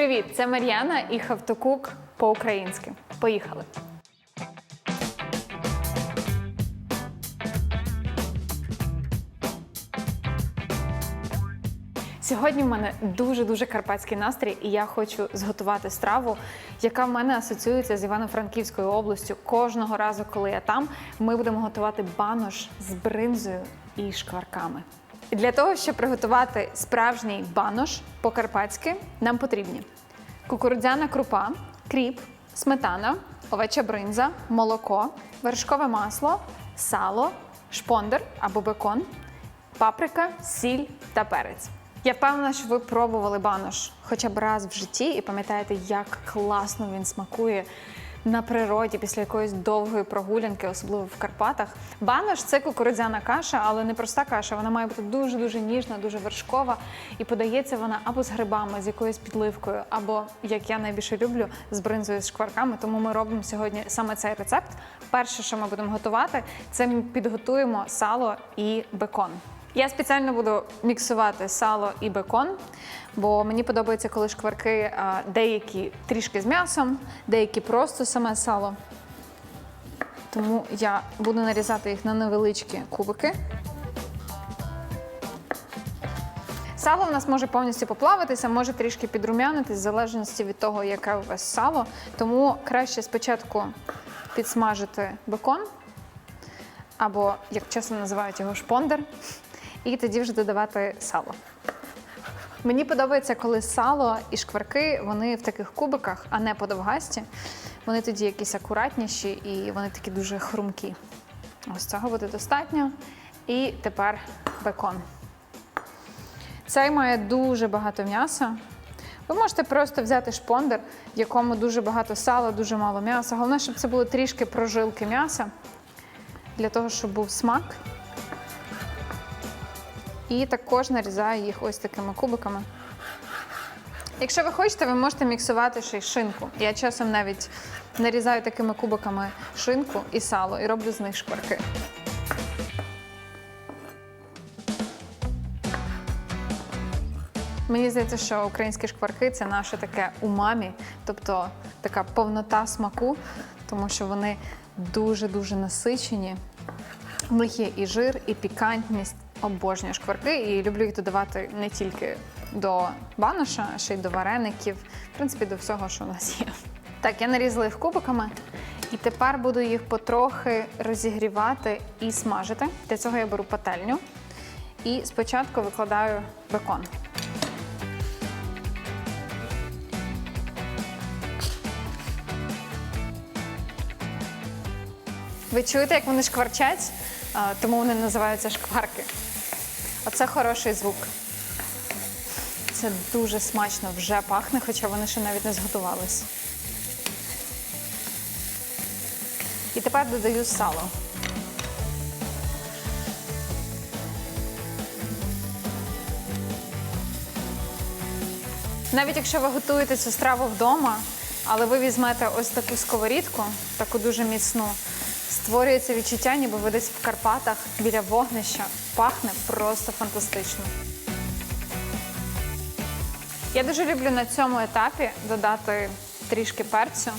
Привіт, це Мар'яна і Хавтокук по-українськи. Поїхали. Сьогодні в мене дуже дуже карпатський настрій, і я хочу зготувати страву, яка в мене асоціюється з Івано-Франківською областю. Кожного разу, коли я там, ми будемо готувати банош з бринзою і шкварками. І Для того, щоб приготувати справжній банош по-карпатськи, нам потрібні кукурудзяна крупа, кріп, сметана, овеча бринза, молоко, вершкове масло, сало, шпондер або бекон, паприка, сіль та перець. Я впевнена, що ви пробували банош хоча б раз в житті і пам'ятаєте, як класно він смакує на природі після якоїсь довгої прогулянки, особливо в Карпатах. Банош це кукурудзяна каша, але не проста каша. Вона має бути дуже дуже ніжна, дуже вершкова. І подається вона або з грибами, з якоюсь підливкою, або як я найбільше люблю, з бринзою з шкварками. Тому ми робимо сьогодні саме цей рецепт. Перше, що ми будемо готувати, це ми підготуємо сало і бекон. Я спеціально буду міксувати сало і бекон, бо мені подобається, коли шкварки деякі трішки з м'ясом, деякі просто саме сало. Тому я буду нарізати їх на невеличкі кубики. Сало в нас може повністю поплавитися, може трішки підрумянитись, в залежності від того, яке у вас сало. Тому краще спочатку підсмажити бекон, або, як чесно називають його, шпондер, і тоді вже додавати сало. Мені подобається, коли сало і шкварки вони в таких кубиках, а не подовгасті. Вони тоді якісь акуратніші і вони такі дуже хрумкі. Ось цього буде достатньо. І тепер бекон. Цей має дуже багато м'яса. Ви можете просто взяти шпондер, в якому дуже багато сала, дуже мало м'яса. Головне, щоб це були трішки прожилки м'яса, для того, щоб був смак. І також нарізаю їх ось такими кубиками. Якщо ви хочете, ви можете міксувати ще й шинку. Я часом навіть нарізаю такими кубиками шинку і сало і роблю з них шкварки. Мені здається, що українські шкварки це наше таке умамі, тобто така повнота смаку, тому що вони дуже-дуже насичені. В них є і жир, і пікантність. Обожнюю шкварки і люблю їх додавати не тільки до баноша, а ще й до вареників, в принципі, до всього, що у нас є. Так, я нарізала їх кубиками, і тепер буду їх потрохи розігрівати і смажити. Для цього я беру пательню і спочатку викладаю бекон. Ви чуєте, як вони шкварчать, тому вони називаються шкварки. Оце хороший звук. Це дуже смачно вже пахне, хоча вони ще навіть не зготувались. І тепер додаю сало. Навіть якщо ви готуєте цю страву вдома, але ви візьмете ось таку сковорідку, таку дуже міцну, створюється відчуття, ніби ви десь в Карпатах біля вогнища. Пахне просто фантастично. Я дуже люблю на цьому етапі додати трішки перцю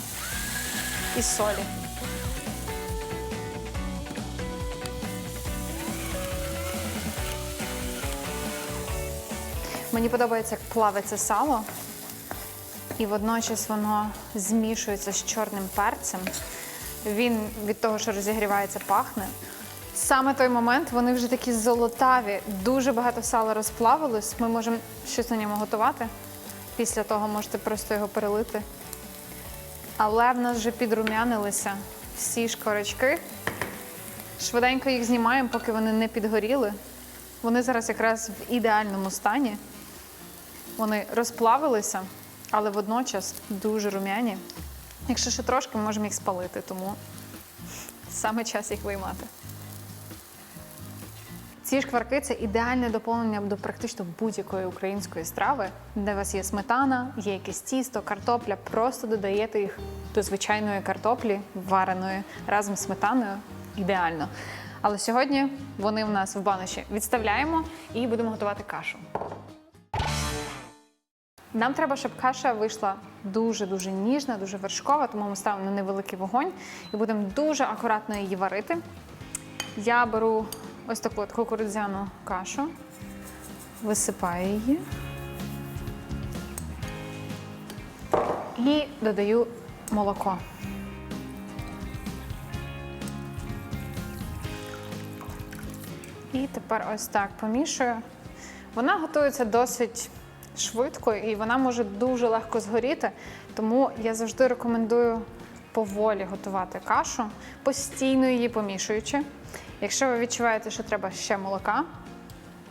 і солі. Мені подобається, як плавиться сало, і водночас воно змішується з чорним перцем. Він від того, що розігрівається, пахне. Саме той момент вони вже такі золотаві, дуже багато сала розплавилось. Ми можемо щось на ньому готувати. Після того можете просто його перелити. Але в нас вже підрумянилися всі шкварочки. Швиденько їх знімаємо, поки вони не підгоріли. Вони зараз якраз в ідеальному стані. Вони розплавилися, але водночас дуже рум'яні. Якщо ще трошки, ми можемо їх спалити, тому саме час їх виймати. Ці шкварки це ідеальне доповнення до практично будь-якої української страви, де у вас є сметана, є якесь тісто, картопля. Просто додаєте їх до звичайної картоплі, вареної разом з сметаною. Ідеально. Але сьогодні вони в нас в баночі відставляємо і будемо готувати кашу. Нам треба, щоб каша вийшла дуже-дуже ніжна, дуже вершкова, тому ми ставимо на невеликий вогонь і будемо дуже акуратно її варити. Я беру ось таку от кукурудзяну кашу, висипаю її і додаю молоко. І тепер ось так помішую. Вона готується досить швидко і вона може дуже легко згоріти. Тому я завжди рекомендую поволі готувати кашу, постійно її помішуючи. Якщо ви відчуваєте, що треба ще молока,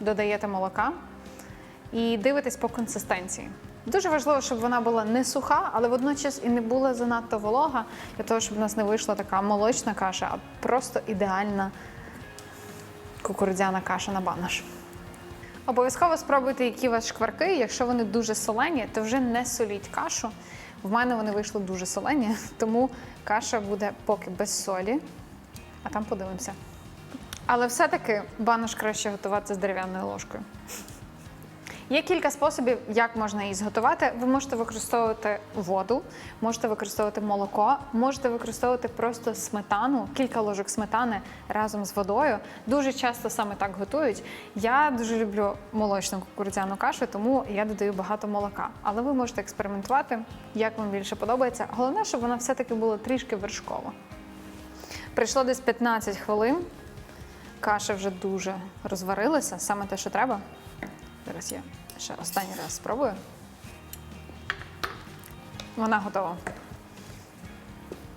додаєте молока і дивитесь по консистенції. Дуже важливо, щоб вона була не суха, але водночас і не була занадто волога, для того, щоб у нас не вийшла така молочна каша, а просто ідеальна кукурудзяна каша на банаш. Обов'язково спробуйте, які у вас шкварки. Якщо вони дуже солені, то вже не соліть кашу. В мене вони вийшли дуже солені, тому каша буде поки без солі, а там подивимося. Але все-таки банош краще готувати з дерев'яною ложкою. Є кілька способів, як можна її зготувати. Ви можете використовувати воду, можете використовувати молоко, можете використовувати просто сметану, кілька ложок сметани разом з водою. Дуже часто саме так готують. Я дуже люблю молочну кукурудзяну кашу, тому я додаю багато молока. Але ви можете експериментувати, як вам більше подобається. Головне, щоб вона все-таки була трішки вершкова. Прийшло десь 15 хвилин. Каша вже дуже розварилася, саме те, що треба. Зараз я ще останній раз спробую. Вона готова.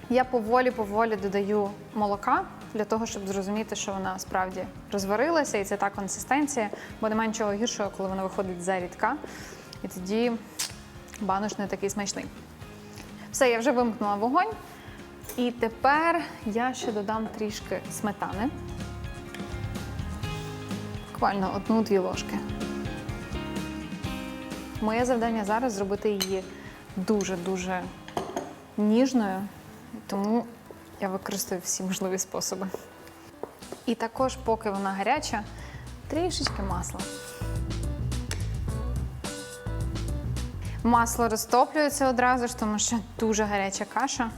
Я поволі-поволі додаю молока для того, щоб зрозуміти, що вона справді розварилася, і це та консистенція, бо немає нічого гіршого, коли вона виходить зарідка. І тоді банош не такий смачний. Все, я вже вимкнула вогонь. І тепер я ще додам трішки сметани. Буквально одну-дві ложки. Моє завдання зараз зробити її дуже-дуже ніжною, тому я використаю всі можливі способи. І також, поки вона гаряча, трішечки масла. Масло розтоплюється одразу ж, тому що дуже гаряча каша.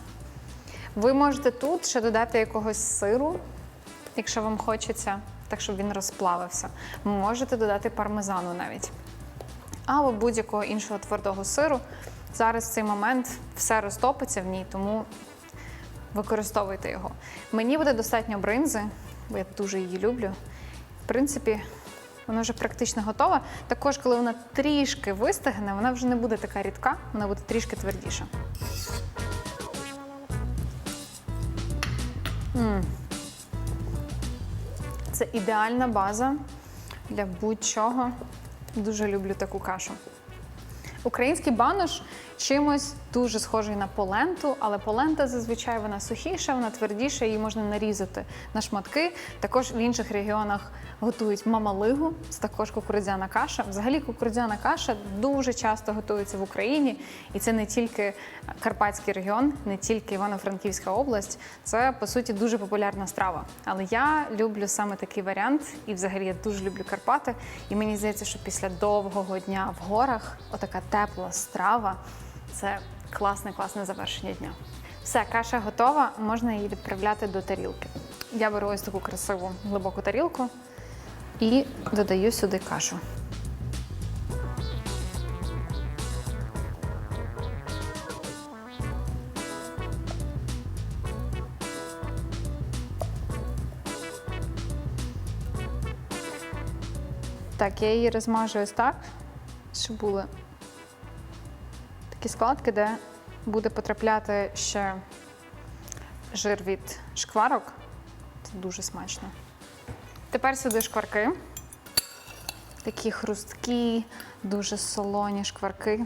Ви можете тут ще додати якогось сиру, якщо вам хочеться, так щоб він розплавився. Можете додати пармезану навіть або будь-якого іншого твердого сиру. Зараз в цей момент все розтопиться в ній, тому використовуйте його. Мені буде достатньо бринзи, бо я дуже її люблю. В принципі, вона вже практично готова. Також, коли вона трішки вистигне, вона вже не буде така рідка, вона буде трішки твердіша. М. Це ідеальна база для будь-чого. Дуже люблю таку кашу. Український банош чимось дуже схожий на поленту, але полента зазвичай вона сухіша, вона твердіша, її можна нарізати на шматки. Також в інших регіонах готують мамалигу, це також кукурудзяна каша. Взагалі кукурудзяна каша дуже часто готується в Україні, і це не тільки Карпатський регіон, не тільки Івано-Франківська область. Це по суті дуже популярна страва. Але я люблю саме такий варіант, і взагалі я дуже люблю Карпати. І мені здається, що після довгого дня в горах отака тепла страва це класне, класне завершення дня. Все, каша готова, можна її відправляти до тарілки. Я беру ось таку красиву глибоку тарілку і додаю сюди кашу. Так, я її розмажу ось так, щоб були такі складки, де буде потрапляти ще жир від шкварок. Це дуже смачно. Тепер сюди шкварки. Такі хрусткі, дуже солоні шкварки.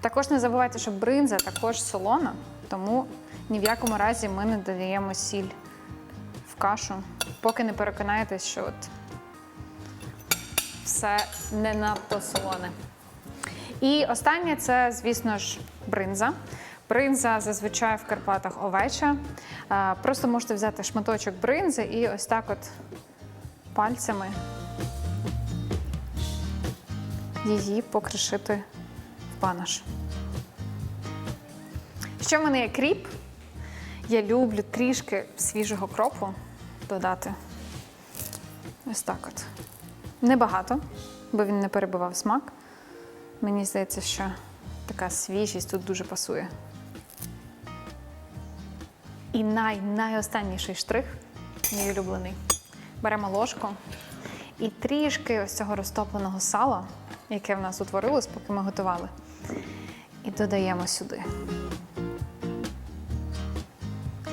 Також не забувайте, що бринза також солона, тому ні в якому разі ми не додаємо сіль в кашу, поки не переконаєтесь, що от все не надто солоне. І останнє це, звісно ж, бринза. Бринза зазвичай в Карпатах овеча. Е, Просто можете взяти шматочок бринзи і ось так от пальцями її покришити в банош. Ще в мене є кріп. Я люблю трішки свіжого кропу додати. Ось так от. Небагато, бо він не перебивав смак. Мені здається, що така свіжість тут дуже пасує. І най-найостанніший штрих, мій улюблений. Беремо ложку і трішки ось цього розтопленого сала, яке в нас утворилось, поки ми готували, і додаємо сюди.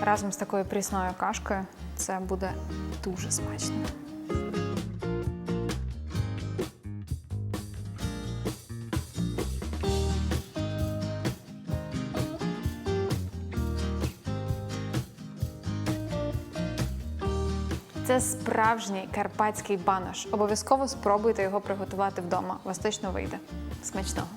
Разом з такою прісною кашкою це буде дуже смачно. Це справжній карпатський банош. Обов'язково спробуйте його приготувати вдома. Вас точно вийде. Смачного!